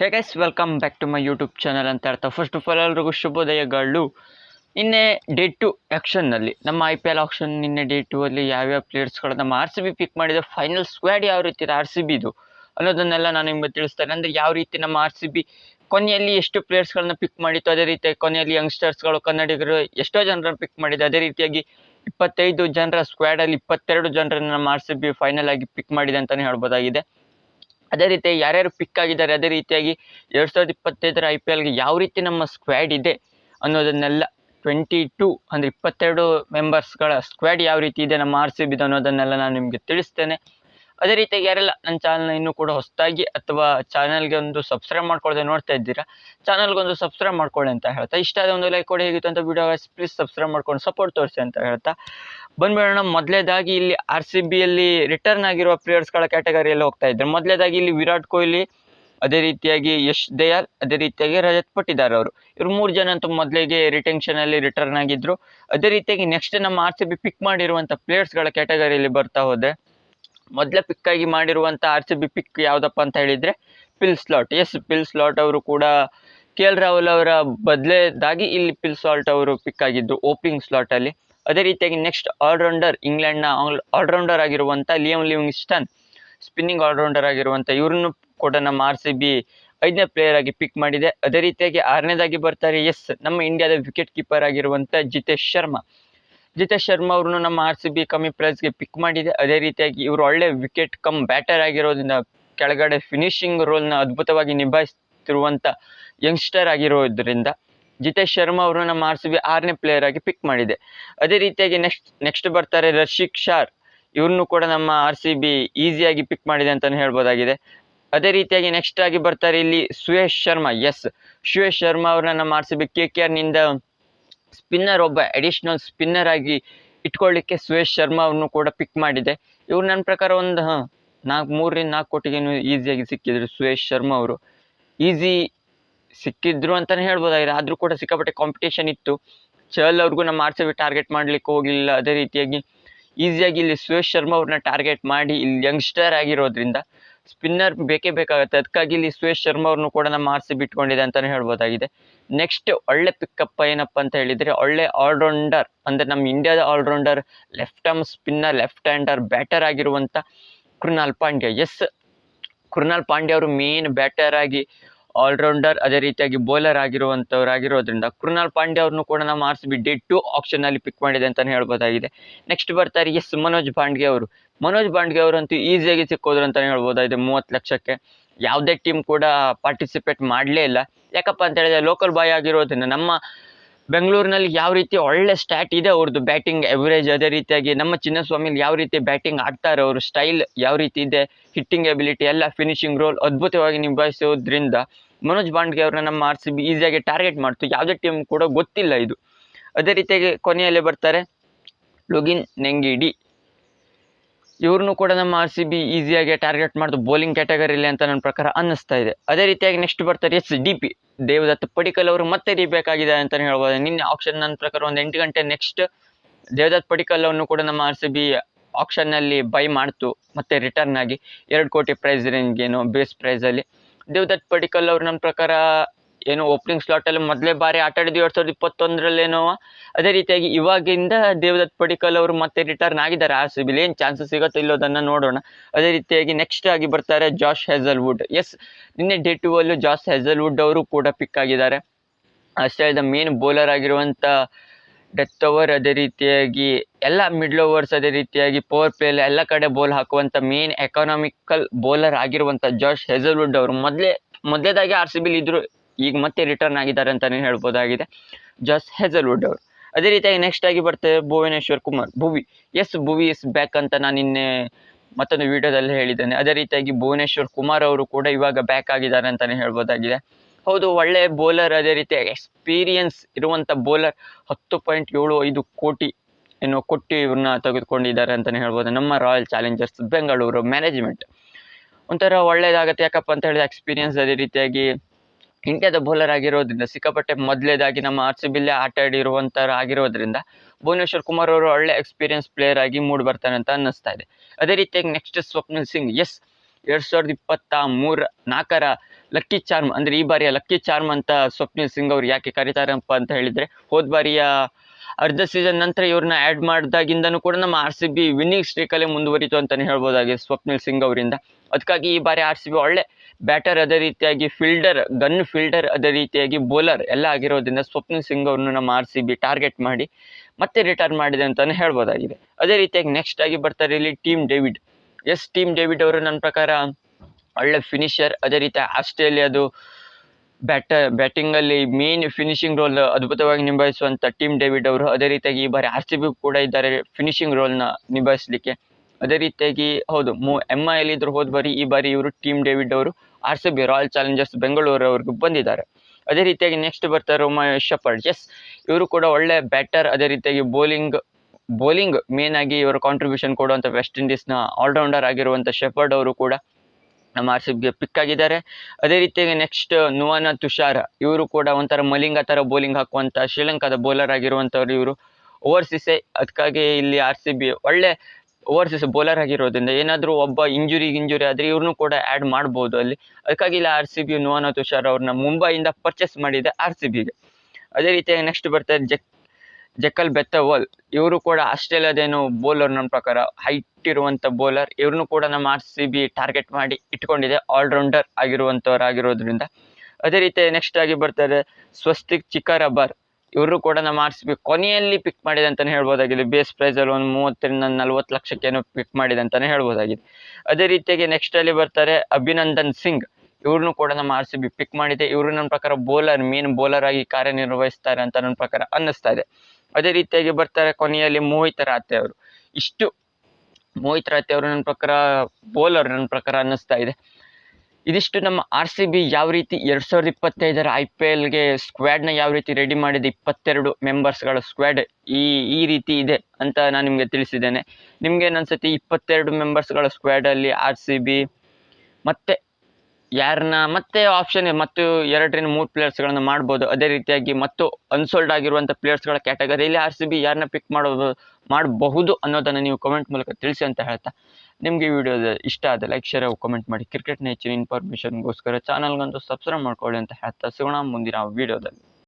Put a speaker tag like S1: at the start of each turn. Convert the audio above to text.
S1: Hey guys welcome back to my YouTube channel ಅಂತ ಅರ್ಥ. First of all ಎಲ್ರಿಗೂ ಶುಭೋದಯಗಳು. ನಿನ್ನೆ ಡೇ ಟು ಆ್ಯಕ್ಷನ್ನಲ್ಲಿ ನಮ್ಮ ಐ ಪಿ ಎಲ್ ಆಕ್ಷನ್ ನಿನ್ನೆ ಡೇ ಟು ಅಲ್ಲಿ ಯಾವ್ಯಾವ ಪ್ಲೇಯರ್ಸ್ಗಳು ನಮ್ಮ ಆರ್ ಸಿ ಬಿ ಪಿಕ್ ಮಾಡಿದ ಫೈನಲ್ ಸ್ಕ್ವಾಡ್ ಯಾವ ರೀತಿ ಇದೆ ಆರ್ ಸಿ ಬಿದು ಅನ್ನೋದನ್ನೆಲ್ಲ ನಾನು ನಿಮಗೆ ತಿಳಿಸ್ತೇನೆ. ಅಂದರೆ ಯಾವ ರೀತಿ ನಮ್ಮ ಆರ್ ಸಿ ಬಿ ಕೊನೆಯಲ್ಲಿ ಎಷ್ಟು ಪ್ಲೇಯರ್ಸ್ಗಳನ್ನ ಪಿಕ್ ಮಾಡಿತ್ತು, ಅದೇ ರೀತಿ ಕೊನೆಯಲ್ಲಿ ಯಂಗ್ಸ್ಟರ್ಸ್ಗಳು ಕನ್ನಡಿಗರು ಎಷ್ಟೋ ಜನರನ್ನು ಪಿಕ್ ಮಾಡಿದ್ದು ಅದೇ ರೀತಿಯಾಗಿ ಇಪ್ಪತ್ತೈದು ಜನರ ಸ್ಕ್ವಾಡಲ್ಲಿ ಇಪ್ಪತ್ತೆರಡು ಜನರನ್ನು ನಮ್ಮ ಆರ್ ಸಿ ಬಿ ಫೈನಲ್ ಆಗಿ ಪಿಕ್ ಮಾಡಿದೆ ಅಂತಲೇ ಹೇಳ್ಬೋದಾಗಿದೆ. ಅದೇ ರೀತಿ ಯಾರ್ಯಾರು ಪಿಕ್ ಆಗಿದ್ದಾರೆ, ಅದೇ ರೀತಿಯಾಗಿ ಎರಡು ಸಾವಿರದ ಇಪ್ಪತ್ತೈದರ ಐ ಪಿ ಎಲ್ಗೆ ಯಾವ ರೀತಿ ನಮ್ಮ ಸ್ಕ್ವಾಡ್ ಇದೆ ಅನ್ನೋದನ್ನೆಲ್ಲ ಟ್ವೆಂಟಿ ಟೂ ಅಂದರೆ ಇಪ್ಪತ್ತೆರಡು ಮೆಂಬರ್ಸ್ಗಳ ಸ್ಕ್ವಾಡ್ ಯಾವ ರೀತಿ ಇದೆ ನಮ್ಮ ಆರ್ ಸಿ ಬಿದು ಅನ್ನೋದನ್ನೆಲ್ಲ ನಾನು ನಿಮಗೆ ತಿಳಿಸ್ತೇನೆ. ಅದೇ ರೀತಿಯಾಗಿ ಯಾರೆಲ್ಲ ನನ್ನ ಚಾನಲ್ನ ಇನ್ನೂ ಕೂಡ ಹೊಸದಾಗಿ ಅಥವಾ ಚಾನಲ್ಗೆ ಒಂದು ಸಬ್ಸ್ಕ್ರೈಬ್ ಮಾಡ್ಕೊಳ್ಳದೆ ನೋಡ್ತಾ ಇದ್ದೀರಾ ಚಾನಲ್ಗೆ ಒಂದು ಸಬ್ಸ್ಕ್ರೈಬ್ ಮಾಡ್ಕೊಳ್ಳಿ ಅಂತ ಹೇಳ್ತಾ, ಇಷ್ಟ ಆದ ಒಂದು ಲೈಕ್ ಕೊಡಿ, ಹೇಗಿತ್ತು ಅಂತ ವಿಡಿಯೋ ಪ್ಲೀಸ್ ಸಬ್ಸ್ಕ್ರೈಬ್ ಮಾಡ್ಕೊಂಡು ಸಪೋರ್ಟ್ ತೋರಿಸಿ ಅಂತ ಹೇಳ್ತಾ. ಬಂದ್ಬಿಡೋಣ ಮೊದಲೇದಾಗಿ ಇಲ್ಲಿ ಆರ್ ಸಿ ಬಿಯಲ್ಲಿ ರಿಟರ್ನ್ ಆಗಿರುವ ಪ್ಲೇಯರ್ಸ್ಗಳ ಕ್ಯಾಟಗರಿಯಲ್ಲಿ ಹೋಗ್ತಾ ಇದ್ದಾರೆ ಮೊದಲೇದಾಗಿ ಇಲ್ಲಿ ವಿರಾಟ್ ಕೊಹ್ಲಿ, ಅದೇ ರೀತಿಯಾಗಿ ಯಶ್ ದಯಾಲ್ ಅದೇ ರೀತಿಯಾಗಿ ರಜತ್ ಪಟ್ಟಿದಾರ್ ಅವರು. ಇವ್ರು ಮೂರು ಜನ ಅಂತೂ ಮೊದಲಿಗೆ ರಿಟೆನ್ಷನ್ ಅಲ್ಲಿ ರಿಟರ್ನ್ ಆಗಿದ್ರು. ಅದೇ ರೀತಿಯಾಗಿ ನೆಕ್ಸ್ಟ್ ನಮ್ಮ ಆರ್ ಸಿ ಬಿ ಪಿಕ್ ಮಾಡಿರುವಂಥ ಪ್ಲೇಯರ್ಸ್ಗಳ ಕ್ಯಾಟಗರಿಯಲ್ಲಿ ಬರ್ತಾ ಹೋದೆ. ಮೊದಲೇ ಪಿಕ್ಕಾಗಿ ಮಾಡಿರುವಂಥ ಆರ್ ಸಿ ಬಿ ಪಿಕ್ ಯಾವುದಪ್ಪ ಅಂತ ಹೇಳಿದರೆ Phil Salt yes Phil Salt ಅವರು ಕೂಡ ಕೆ ಎಲ್ ರಾಹುಲ್ ಅವರ ಬದಲೇದಾಗಿ ಇಲ್ಲಿ ಪಿಲ್ ಸ್ಲಾಟ್ ಅವರು ಪಿಕ್ ಆಗಿದ್ದು ಓಪನಿಂಗ್ ಸ್ಲಾಟಲ್ಲಿ ಅದೇ ರೀತಿಯಾಗಿ ನೆಕ್ಸ್ಟ್ ಆಲ್ರೌಂಡರ್ ಇಂಗ್ಲೆಂಡ್ನ ಆಲ್ರೌಂಡರ್ ಆಗಿರುವಂಥ ಲಿಯಮ್ ಲಿವಿಂಗ್ಸ್ಟನ್ ಸ್ಪಿನ್ನಿಂಗ್ ಆಲ್ರೌಂಡರ್ ಆಗಿರುವಂಥ ಇವ್ರನ್ನು ಕೂಡ ನಮ್ಮ ಆರ್ ಸಿ ಬಿ ಐದನೇ ಪ್ಲೇಯರ್ ಆಗಿ ಪಿಕ್ ಮಾಡಿದೆ. ಅದೇ ರೀತಿಯಾಗಿ ಆರನೇದಾಗಿ ಬರ್ತಾರೆ. ಎಸ್ ನಮ್ಮ ಇಂಡಿಯಾದ ವಿಕೆಟ್ ಕೀಪರ್ ಆಗಿರುವಂಥ ಜಿತೇಶ್ ಶರ್ಮಾ. ಜಿತೇಶ್ ಶರ್ಮಾ ಅವ್ರನ್ನು ನಮ್ಮ ಆರ್ ಸಿ ಬಿ ಕಮ್ಮಿ ಪ್ರೈಸ್ಗೆ ಪಿಕ್ ಮಾಡಿದೆ. ಅದೇ ರೀತಿಯಾಗಿ ಇವರು ಒಳ್ಳೆ ವಿಕೆಟ್ ಕಮ್ ಬ್ಯಾಟರ್ ಆಗಿರೋದ್ರಿಂದ ಕೆಳಗಡೆ ಫಿನಿಶಿಂಗ್ ರೋಲ್ನ ಅದ್ಭುತವಾಗಿ ನಿಭಾಯಿಸ್ತಿರುವಂಥ ಯಂಗ್ಸ್ಟರ್ ಆಗಿರೋದ್ರಿಂದ ಜಿತೇಶ್ ಶರ್ಮಾ ಅವರು ನಮ್ಮ ಆರ್ ಸಿ ಬಿ ಆರನೇ ಪ್ಲೇಯರ್ ಆಗಿ ಪಿಕ್ ಮಾಡಿದೆ. ಅದೇ ರೀತಿಯಾಗಿ ನೆಕ್ಸ್ಟ್ ನೆಕ್ಸ್ಟ್ ಬರ್ತಾರೆ ರಶಿಕ್ ಶಾರ್. ಇವ್ರನ್ನು ಕೂಡ ನಮ್ಮ ಆರ್ ಸಿ ಬಿ ಈಸಿಯಾಗಿ ಪಿಕ್ ಮಾಡಿದೆ ಅಂತಲೇ ಹೇಳ್ಬೋದಾಗಿದೆ. ಅದೇ ರೀತಿಯಾಗಿ ನೆಕ್ಸ್ಟ್ ಆಗಿ ಬರ್ತಾರೆ ಇಲ್ಲಿ ಸುಯೇಶ್ ಶರ್ಮಾ. ಎಸ್ ಸುಯೇಶ್ ಶರ್ಮಾ ಅವ್ರನ್ನ ನಮ್ಮ R C B K K ಆರ್ನಿಂದ spinner ಒಬ್ಬ ಅಡಿಷ್ನಲ್ ಸ್ಪಿನ್ನರ್ ಆಗಿ ಇಟ್ಕೊಳ್ಳಿಕ್ಕೆ ಸುರೇಶ್ ಶರ್ಮಾ ಅವ್ರನ್ನು ಕೂಡ ಪಿಕ್ ಮಾಡಿದೆ. ಇವ್ರು ನನ್ನ ಪ್ರಕಾರ ಒಂದು, ಹಾಂ, ನಾಲ್ಕು, ಮೂರರಿಂದ ನಾಲ್ಕು ಕೋಟಿಗೇನು ಈಸಿಯಾಗಿ ಸಿಕ್ಕಿದ್ರು ಸುರೇಶ್ ಶರ್ಮಾ ಅವರು. ಈಸಿ ಸಿಕ್ಕಿದ್ರು ಅಂತಲೇ ಹೇಳ್ಬೋದಾಗಿದೆ, ಆದರೂ ಕೂಡ ಸಿಕ್ಕಾಪಟ್ಟೆ ಕಾಂಪಿಟೇಷನ್ ಇತ್ತು. ಚಹಲ್ ಅವ್ರಿಗೂ ನಮ್ಮ ಆರ್ ಸಿ ಟಾರ್ಗೆಟ್ ಮಾಡಲಿಕ್ಕೆ ಹೋಗಲಿಲ್ಲ ಅದೇ ರೀತಿಯಾಗಿ ಈಸಿಯಾಗಿ ಇಲ್ಲಿ ಸುರೇಶ್ ಶರ್ಮಾ ಅವ್ರನ್ನ ಟಾರ್ಗೆಟ್ ಮಾಡಿ ಇಲ್ಲಿ ಯಂಗ್ಸ್ಟರ್ ಆಗಿರೋದ್ರಿಂದ ಸ್ಪಿನ್ನರ್ ಬೇಕೇ ಬೇಕಾಗುತ್ತೆ. ಅದಕ್ಕಾಗಿ ಇಲ್ಲಿ ಸುರೇಶ್ ಶರ್ಮಾ ಅವ್ರನ್ನೂ ಕೂಡ ನಮ್ಮ ಆರ್ ಸಿ ಬಿ ಇಟ್ಕೊಂಡಿದೆ ಅಂತಲೇ ಹೇಳ್ಬೋದಾಗಿದೆ. ನೆಕ್ಸ್ಟ್ ಒಳ್ಳೆ ಪಿಕ್ಅಪ್ ಏನಪ್ಪ ಅಂತ ಹೇಳಿದರೆ, ಒಳ್ಳೆ ಆಲ್ರೌಂಡರ್ ಅಂದರೆ ನಮ್ಮ ಇಂಡಿಯಾದ allrounder left arm spinner left hander batter ಆಗಿರುವಂಥ ಕೃಣಾಲ್ ಪಾಂಡ್ಯ. ಎಸ್ ಕೃಣಾಲ್ ಪಾಂಡ್ಯ ಅವರು ಮೇನ್ ಬ್ಯಾಟರ್ ಆಗಿ ಆಲ್ರೌಂಡರ್ ಅದೇ ರೀತಿಯಾಗಿ ಬೌಲರ್ ಆಗಿರುವಂಥವ್ರು ಆಗಿರೋದ್ರಿಂದ ಕೃಣಾಲ್ ಪಾಂಡ್ಯ ಅವ್ರನ್ನು ಕೂಡ ನಮ್ಮ R C B day two ಆಪ್ಷನಲ್ಲಿ pick ಮಾಡಿದೆ ಅಂತಲೇ ಹೇಳ್ಬೋದಾಗಿದೆ. ನೆಕ್ಸ್ಟ್ ಬರ್ತಾರೆ ಎಸ್ ಮನೋಜ್ ಪಾಂಡ್ಗೆ ಅವರು. ಮನೋಜ್ ಪಾಂಡ್ಗೆ ಅವರಂತೂ ಈಸಿಯಾಗಿ ಸಿಕ್ಕೋದ್ರು ಅಂತಲೇ ಹೇಳ್ಬೋದಾಗಿದೆ ಮೂವತ್ತು ಲಕ್ಷಕ್ಕೆ. ಯಾವುದೇ ಟೀಮ್ ಕೂಡ ಪಾರ್ಟಿಸಿಪೇಟ್ ಮಾಡಲೇ ಇಲ್ಲ. ಯಾಕಪ್ಪ ಅಂತ ಹೇಳಿದ್ರೆ ಲೋಕಲ್ ಬಾಯ್ ಆಗಿರೋದ್ರಿಂದ ನಮ್ಮ ಬೆಂಗಳೂರಿನಲ್ಲಿ ಯಾವ ರೀತಿ ಒಳ್ಳೆ ಸ್ಟ್ಯಾಟ್ ಇದೆ ಅವ್ರದ್ದು ಬ್ಯಾಟಿಂಗ್ ಎವರೇಜ್ ಅದೇ ರೀತಿಯಾಗಿ ನಮ್ಮ ಚಿನ್ನಸ್ವಾಮಿಲಿ ಯಾವ ರೀತಿ ಬ್ಯಾಟಿಂಗ್ ಆಡ್ತಾರೆ, ಅವರು ಸ್ಟೈಲ್ ಯಾವ ರೀತಿ ಇದೆ ಹಿಟ್ಟಿಂಗ್ ಎಬಿಲಿಟಿ ಎಲ್ಲ ಫಿನಿಶಿಂಗ್ ರೋಲ್ ಅದ್ಭುತವಾಗಿ ನಿಭಾಯಿಸೋದ್ರಿಂದ ಮನೋಜ್ ಬಾಂಡ್ಗೆ ಅವ್ರನ್ನ ನಮ್ಮ ಆರ್ ಸಿ ಬಿ ಈಸಿಯಾಗಿ ಟಾರ್ಗೆಟ್ ಮಾಡ್ತು. ಯಾವುದೇ ಟೀಮ್ ಕೂಡ ಗೊತ್ತಿಲ್ಲ ಇದು. ಅದೇ ರೀತಿಯಾಗಿ ಕೊನೆಯಲ್ಲಿ ಬರ್ತಾರೆ ಲುಗಿನ್ ನೆಂಗಿಡಿ. ಇವ್ರನ್ನೂ ಕೂಡ ನಮ್ಮ ಆರ್ ಸಿ ಬಿ ಈಸಿಯಾಗಿ ಟಾರ್ಗೆಟ್ ಮಾಡ್ತು ಬೌಲಿಂಗ್ ಕ್ಯಾಟಗರಿಲಿ ಅಂತ ನನ್ನ ಪ್ರಕಾರ ಅನ್ನಿಸ್ತಾ ಇದೆ. ಅದೇ ರೀತಿಯಾಗಿ ನೆಕ್ಸ್ಟ್ ಬರ್ತಾರೆ yes D P Devdutt Padikkal ಅವರು ಮತ್ತೆ ರೀಬೇಕಾಗಿದೆ ಅಂತಲೇ ಹೇಳ್ಬೋದು. ನಿನ್ನೆ ಆಪ್ಷನ್ ನನ್ನ ಪ್ರಕಾರ ಒಂದು ಎಂಟು ಗಂಟೆ ನೆಕ್ಸ್ಟ್ ದೇವದತ್ ಪಡಿಕಲ್ ಅವನ್ನು ಕೂಡ ನಮ್ಮ ಆರ್ ಸಿ ಬಿ ಆಪ್ಷನ್ನಲ್ಲಿ ಬೈ ಮಾಡ್ತು. ಮತ್ತೆ ರಿಟರ್ನ್ ಆಗಿ ಎರಡು ಕೋಟಿ ಪ್ರೈಸ್ ರೇಂಜ್ಗೇನು ಬೇಸ್ ಪ್ರೈಸಲ್ಲಿ ದೇವದತ್ ಪಡಿಕಲ್ ಅವರು ನನ್ನ ಪ್ರಕಾರ ಏನು ಓಪನಿಂಗ್ ಸ್ಲಾಟಲ್ಲಿ ಮೊದಲೇ ಬಾರಿ ಆಟ ಆಡಿದ್ವಿ ಎರಡು ಸಾವಿರದ ಇಪ್ಪತ್ತೊಂದರಲ್ಲೇನೋ ಅದೇ ರೀತಿಯಾಗಿ ಇವಾಗಿಂದ ದೇವದತ್ ಪಡಿಕಲ್ ಅವರು ಮತ್ತೆ ರಿಟರ್ನ್ ಆಗಿದ್ದಾರೆ. ಆರ್ ಸಿ ಬಿಲಿ ಏನು ಚಾನ್ಸಸ್ ಸಿಗುತ್ತೋ ಇಲ್ಲೋದನ್ನು ನೋಡೋಣ. ಅದೇ ರೀತಿಯಾಗಿ ನೆಕ್ಸ್ಟ್ ಆಗಿ ಬರ್ತಾರೆ ಜಾಶ್ ಹೆಜಲ್ವುಡ್ ಎಸ್ ನಿನ್ನೆ ಡೇ ಟು ಅಲ್ಲಿ ಜಾಶ್ ಹೆಝಲ್ವುಡ್ ಅವರು ಕೂಡ ಪಿಕ್ ಆಗಿದ್ದಾರೆ. ಅಷ್ಟೇ ಅಲ್ಲದೆ ಮೇನ್ ಬೌಲರ್ ಆಗಿರುವಂಥ ಡೆತ್ ಓವರ್ ಅದೇ ರೀತಿಯಾಗಿ ಎಲ್ಲ ಮಿಡ್ಲ್ ಓವರ್ಸ್ ಅದೇ ರೀತಿಯಾಗಿ ಪವರ್ ಪ್ಲೇಯಲ್ಲಿ ಎಲ್ಲ ಕಡೆ ಬೋಲ್ ಹಾಕುವಂಥ ಮೇನ್ ಎಕನಾಮಿಕಲ್ ಬೌಲರ್ ಆಗಿರುವಂಥ ಜಾಶ್ ಹೆಜಲ್ವುಡ್ ಅವರು ಮೊದಲೇ, ಮೊದಲೇದಾಗಿ ಆರ್ ಸಿ ಬಿಲಿ ಇದ್ರು ಈಗ ಮತ್ತೆ ರಿಟರ್ನ್ ಆಗಿದ್ದಾರೆ ಅಂತಲೇ ಹೇಳ್ಬೋದಾಗಿದೆ. ಜಾಸ್ ಹೆಜಲ್ವುಡ್ ಅವರು. ಅದೇ ರೀತಿಯಾಗಿ ನೆಕ್ಸ್ಟ್ ಆಗಿ ಬರ್ತಾರೆ Bhuvneshwar Kumar. Bhuvi. Yes Bhuvi is back ಅಂತ ನಾನು ನಿನ್ನೆ ಮತ್ತೊಂದು ವಿಡಿಯೋದಲ್ಲಿ ಹೇಳಿದ್ದೇನೆ. ಅದೇ ರೀತಿಯಾಗಿ ಭುವನೇಶ್ವರ್ ಕುಮಾರ್ ಅವರು ಕೂಡ ಇವಾಗ ಬ್ಯಾಕ್ ಆಗಿದ್ದಾರೆ ಅಂತಲೇ ಹೇಳ್ಬೋದಾಗಿದೆ. ಹೌದು, ಒಳ್ಳೆ ಬೌಲರ್ ಅದೇ ರೀತಿಯಾಗಿ ಎಕ್ಸ್ಪೀರಿಯನ್ಸ್ ಇರುವಂಥ ಬೌಲರ್ ಹತ್ತು ಪಾಯಿಂಟ್ ಏಳು ಐದು ಕೋಟಿ ಏನು ಕೊಟ್ಟು ಇವ್ರನ್ನ ತೆಗೆದುಕೊಂಡಿದ್ದಾರೆ ಅಂತಲೇ ಹೇಳ್ಬೋದು. ನಮ್ಮ ರಾಯಲ್ ಚಾಲೆಂಜರ್ಸ್ ಬೆಂಗಳೂರು ಮ್ಯಾನೇಜ್ಮೆಂಟ್ ಒಂಥರ ಒಳ್ಳೆಯದಾಗತ್ತೆ ಯಾಕಪ್ಪ ಅಂತ ಹೇಳಿದ್ರೆ ಎಕ್ಸ್ಪೀರಿಯನ್ಸ್ ಅದೇ ರೀತಿಯಾಗಿ ಇಂಡಿಯಾದ ಬೌಲರ್ ಆಗಿರೋದ್ರಿಂದ ಸಿಕ್ಕಾಪಟ್ಟೆ ಮೊದಲೇದಾಗಿ ನಮ್ಮ ಆರ್ ಸಿ ಬಿಲ್ಲೇ ಆಟ ಆಡಿರುವಂಥವ್ರು ಆಗಿರೋದ್ರಿಂದ ಭುವನೇಶ್ವರ್ ಕುಮಾರ್ ಅವರು ಒಳ್ಳೆ ಎಕ್ಸ್ಪೀರಿಯನ್ಸ್ ಪ್ಲೇಯರ್ ಆಗಿ ಮೂಡ್ ಬರ್ತಾರೆ ಅಂತ ಅನ್ನಿಸ್ತಾ ಇದೆ. ಅದೇ ರೀತಿಯಾಗಿ ನೆಕ್ಸ್ಟ್ ಸ್ವಪ್ನಿಲ್ ಸಿಂಗ್ ಎಸ್ ಎರಡು ಸಾವಿರದ ಇಪ್ಪತ್ತ ಮೂರ ನಾಲ್ಕರ ಲಕ್ಕಿ ಚಾರ್ಮ್ ಅಂದರೆ ಈ ಬಾರಿಯ ಲಕ್ಕಿ ಚಾರ್ಮ್ ಅಂತ ಸ್ವಪ್ನಿಲ್ ಸಿಂಗ್ ಅವ್ರು ಯಾಕೆ ಕರೀತಾರಪ್ಪ ಅಂತ ಹೇಳಿದರೆ, ಹೋದ ಬಾರಿಯ ಅರ್ಧ ಸೀಸನ್ ನಂತರ ಇವ್ರನ್ನ ಆ್ಯಡ್ ಮಾಡಿದಾಗಿಂದನೂ ಕೂಡ ನಮ್ಮ ಆರ್ ಸಿ ಬಿ ವಿನ್ನಿಂಗ್ ಸ್ಟ್ರೀಕಲ್ಲೇ ಮುಂದುವರಿತು ಅಂತಲೇ ಹೇಳ್ಬೋದಾಗಿದೆ ಸ್ವಪ್ನಿಲ್ ಸಿಂಗ್ ಅವರಿಂದ. ಅದಕ್ಕಾಗಿ ಈ ಬಾರಿ ಆರ್ ಸಿ ಬಿ ಒಳ್ಳೆ ಬ್ಯಾಟರ್ ಅದೇ ರೀತಿಯಾಗಿ ಫೀಲ್ಡರ್ ಗನ್ ಫೀಲ್ಡರ್ ಅದೇ ರೀತಿಯಾಗಿ ಬೌಲರ್ ಎಲ್ಲ ಆಗಿರೋದ್ರಿಂದ ಸ್ವಪ್ನಿಲ್ ಸಿಂಗ್ ಅವ್ರನ್ನ ನಮ್ಮ ಆರ್ ಸಿ ಬಿ ಟಾರ್ಗೆಟ್ ಮಾಡಿ ಮತ್ತೆ ರಿಟರ್ನ್ ಮಾಡಿದೆ ಅಂತಲೇ ಹೇಳ್ಬೋದಾಗಿದೆ. ಅದೇ ರೀತಿಯಾಗಿ ನೆಕ್ಸ್ಟ್ ಆಗಿ ಬರ್ತಾರೆ ಇಲ್ಲಿ Tim David yes Tim David ಅವರು ನನ್ನ ಪ್ರಕಾರ ಒಳ್ಳೆ ಫಿನಿಷರ್ ಅದೇ ರೀತಿ ಆಸ್ಟ್ರೇಲಿಯಾದು ಬ್ಯಾಟ ಬ್ಯಾಟಿಂಗಲ್ಲಿ ಮೇನ್ ಫಿನಿಶಿಂಗ್ ರೋಲ್ ಅದ್ಭುತವಾಗಿ ನಿಭಾಯಿಸುವಂಥ ಟೀಮ್ ಡೇವಿಡ್ ಅವರು, ಅದೇ ರೀತಿಯಾಗಿ ಈ ಬಾರಿ ಆರ್ ಸಿ ಬಿ ಕೂಡ ಇದ್ದಾರೆ ಫಿನಿಶಿಂಗ್ ರೋಲ್ನ ನಿಭಾಯಿಸಲಿಕ್ಕೆ. ಅದೇ ರೀತಿಯಾಗಿ, ಹೌದು, ಮು ಎಂ ಐ ಎಲ್ ಇದ್ರು ಹೋದ ಬಾರಿ ಈ ಬಾರಿ ಇವರು ಟೀಮ್ ಡೇವಿಡ್ ಅವರು R C B Royal Challengers Bengaluru ಅವ್ರಿಗೆ ಬಂದಿದ್ದಾರೆ. ಅದೇ ರೀತಿಯಾಗಿ ನೆಕ್ಸ್ಟ್ ಬರ್ತಾರೆ ಉಮೇಶ್ ಶಫರ್ಡ್ ಎಸ್ ಇವರು ಕೂಡ ಒಳ್ಳೆ ಬ್ಯಾಟರ್ ಅದೇ ರೀತಿಯಾಗಿ ಬೌಲಿಂಗ್ ಬೌಲಿಂಗ್ ಮೇನ್ ಆಗಿ ಇವರು ಕಾಂಟ್ರಿಬ್ಯೂಷನ್ ಕೊಡುವಂಥ ವೆಸ್ಟ್ ಇಂಡೀಸ್ನ ಆಲ್ರೌಂಡರ್ ಆಗಿರುವಂಥ ಶೆಫರ್ಡ್ ಅವರು ಕೂಡ ನಮ್ಮ ಆರ್ ಸಿ ಬಿಗೆ ಪಿಕ್ ಆಗಿದ್ದಾರೆ. ಅದೇ ರೀತಿಯಾಗಿ ನೆಕ್ಸ್ಟ್ ನುವಾನ, ತುಷಾರ ಇವರು ಕೂಡ ಒಂಥರ ಮಲಿಂಗ ಥರ ಬೌಲಿಂಗ್ ಹಾಕುವಂಥ ಶ್ರೀಲಂಕಾದ ಬೌಲರ್ ಆಗಿರುವಂಥವ್ರು ಇವರು. ಓವರ್ಸೀಸೇ ಅದಕ್ಕಾಗಿ ಇಲ್ಲಿ ಆರ್ ಸಿ ಬಿ ಒಳ್ಳೆ ಓವರ್ಸೀಸ್ ಬೌಲರ್ ಆಗಿರೋದ್ರಿಂದ ಏನಾದರೂ ಒಬ್ಬ ಇಂಜುರಿ ಇಂಜುರಿ ಆದರೆ ಇವ್ರನ್ನೂ ಕೂಡ ಆ್ಯಡ್ ಮಾಡ್ಬೋದು ಅಲ್ಲಿ. ಅದಕ್ಕಾಗಿ ಇಲ್ಲಿ R C B, Nuwan, Thushara ಅವ್ರನ್ನ ಮುಂಬೈಯಿಂದ ಪರ್ಚೇಸ್ ಮಾಡಿದೆ ಆರ್ ಸಿ ಬಿಗೆ ಅದೇ ರೀತಿಯಾಗಿ ನೆಕ್ಸ್ಟ್ ಬರ್ತಾರೆ ಜಕ್ ಜಕ್ಕಲ್ ಬೆತ್ತವಲ್ ಇವರು ಕೂಡ ಆಸ್ಟ್ರೇಲಿಯಾದೇನು ಬೌಲರ್ ನನ್ನ ಪ್ರಕಾರ ಹೈಟ್ ಇರುವಂಥ ಬೌಲರ್ ಇವ್ರನ್ನೂ ಕೂಡ ನಮ್ಮ ಆರ್ ಸಿ ಬಿ ಟಾರ್ಗೆಟ್ ಮಾಡಿ ಇಟ್ಕೊಂಡಿದೆ. ಆಲ್ರೌಂಡರ್ ಆಗಿರುವಂಥವರಾಗಿರೋದ್ರಿಂದ ಅದೇ ರೀತಿ ನೆಕ್ಸ್ಟ್ ಆಗಿ ಬರ್ತಾರೆ ಸ್ವಸ್ತಿಕ್ ಚಿಕಾರಬಾರ್ ಇವರು ಕೂಡ ನಮ್ಮ ಆರ್ ಸಿ ಬಿ ಕೊನೆಯಲ್ಲಿ ಪಿಕ್ ಮಾಡಿದೆ ಅಂತಲೇ ಹೇಳ್ಬೋದಾಗಿದೆ. ಬೇಸ್ ಪ್ರೈಸಲ್ಲಿ ಒಂದು ಮೂವತ್ತರಿಂದ ನಲ್ವತ್ತು ಲಕ್ಷಕ್ಕೇನೋ ಪಿಕ್ ಮಾಡಿದೆ ಅಂತಲೇ ಹೇಳ್ಬೋದಾಗಿದೆ. ಅದೇ ರೀತಿಯಾಗಿ ನೆಕ್ಸ್ಟ್ ಅಲ್ಲಿ ಬರ್ತಾರೆ ಅಭಿನಂದನ್ ಸಿಂಗ್. ಇವ್ರನ್ನೂ ಕೂಡ ನಮ್ಮ ಆರ್ ಸಿ ಬಿ ಪಿಕ್ ಮಾಡಿದೆ. ಇವರು ನನ್ನ ಪ್ರಕಾರ ಬೌಲರ್ ಮೇನ್ ಬೌಲರ್ ಆಗಿ ಕಾರ್ಯನಿರ್ವಹಿಸ್ತಾರೆ ಅಂತ ನನ್ನ ಪ್ರಕಾರ ಅನ್ನಿಸ್ತಾ ಇದೆ. ಅದೇ ರೀತಿಯಾಗಿ ಬರ್ತಾರೆ ಕೊನೆಯಲ್ಲಿ ಮೋಹಿತ್ ರಾತೆ ಅವರು. ಇಷ್ಟು ಮೋಹಿತ್ ರಾತೆ ಅವರು ನನ್ನ ಪ್ರಕಾರ ಬೌಲರ್ ನನ್ನ ಪ್ರಕಾರ ಅನ್ನಿಸ್ತಾ ಇದೆ. ಇದಿಷ್ಟು ನಮ್ಮ ಆರ್ ಸಿ ಬಿ ಯಾವ ರೀತಿ ಎರಡು ಸಾವಿರದ ಇಪ್ಪತ್ತೈದರ ಐ ಪಿ ಎಲ್ಗೆ ಸ್ಕ್ವಾಡ್ನ ಯಾವ ರೀತಿ ರೆಡಿ ಮಾಡಿದೆ ಇಪ್ಪತ್ತೆರಡು ಮೆಂಬರ್ಸ್ಗಳ ಸ್ಕ್ವಾಡ್ ಈ ಈ ರೀತಿ ಇದೆ ಅಂತ ನಾನು ನಿಮಗೆ ತಿಳಿಸಿದ್ದೇನೆ. ನಿಮಗೆ ನನ್ನ ಅನ್ಸುತ್ತೆ? ಇಪ್ಪತ್ತೆರಡು ಮೆಂಬರ್ಸ್ಗಳ ಸ್ಕ್ವಾಡಲ್ಲಿ ಆರ್ ಸಿ ಬಿ ಮತ್ತೆ ಯಾರನ್ನ ಮತ್ತೆ ಆಪ್ಷನ್ ಮತ್ತು ಎರಡರಿಂದ ಮೂರು ಪ್ಲೇಯರ್ಸ್ಗಳನ್ನು ಮಾಡ್ಬೋದು. ಅದೇ ರೀತಿಯಾಗಿ ಮತ್ತು ಅನ್ಸೋಲ್ಡ್ ಆಗಿರುವಂಥ ಪ್ಲೇಯರ್ಸ್ಗಳ ಕ್ಯಾಟಗರಿಯಲ್ಲಿ ಆರ್ ಸಿ ಬಿ ಯಾರನ್ನ ಪಿಕ್ ಮಾಡೋದು, ಮಾಡಬಹುದು ಅನ್ನೋದನ್ನು ನೀವು ಕಮೆಂಟ್ ಮೂಲಕ ತಿಳಿಸಿ ಅಂತ ಹೇಳ್ತಾ. ನಿಮಗೆ ಈ ವಿಡಿಯೋ ಇಷ್ಟ ಆದ ಲೈಕ್ ಶೇರ್ ಕಮೆಂಟ್ ಮಾಡಿ. ಕ್ರಿಕೆಟ್ನ ಹೆಚ್ಚಿನ ಇನ್ಫಾರ್ಮೇಷನ್ಗೋಸ್ಕರ ಚಾನಲ್ಗಂತೂ ಸಬ್ಸ್ಕ್ರೈಬ್ ಮಾಡ್ಕೊಳ್ಳಿ ಅಂತ ಹೇಳ್ತಾ. ಸಿಗೋಣ ಮುಂದಿನ ವಿಡಿಯೋದಲ್ಲಿ